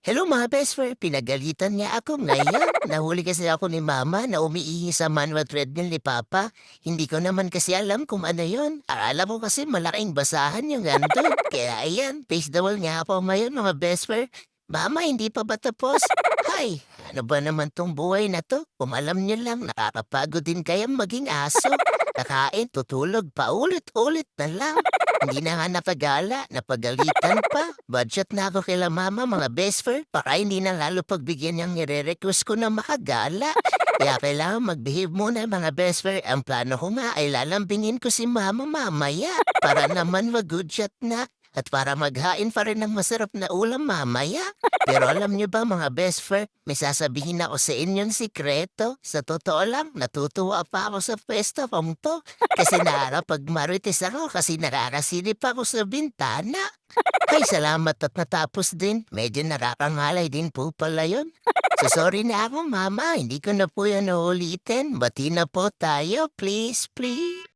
Hello mga best friend, pinagalitan niya ako ngayon. Nahuli kasi ako ni mama na umiihi sa manual treadmill ni papa. Hindi ko naman kasi alam kung ano yon. Akala ko kasi malaking basahan yung andun. Kaya ayan, face the wall nga ako ngayon mga best friend. Mama, hindi pa ba tapos? Hay, ano ba naman tong buhay na to? Kung alam niyo lang, nakakapagod din kaya maging aso. Kakain, tutulog, paulit-ulit na lang. Hindi na nga napagala, napagalitan pa. Budget na ako kila mama, mga best friend. Baka hindi na lalo pagbigyan niyang nire-request ko na makagala. Kaya kailangan mag-behave muna mga best friend. Ang plano ko nga ay lalambingin ko si mama mamaya. Para naman mag-good shot na. At para maghain pa rin ng masarap na ulam mamaya. Pero alam niyo ba mga best friend, may sasabihin ako sa inyong sikreto. Sa totoo lang, natutuwa pa ako sa pwesto kong to. Kasi nakakapagmarites ako kasi nakakasilip ako sa bintana. Ay, salamat at natapos din. Medyo nakakangalay din po pala yun. So sorry na ako, mama. Hindi ko na po yan uulitin. Bati na po tayo, please, please.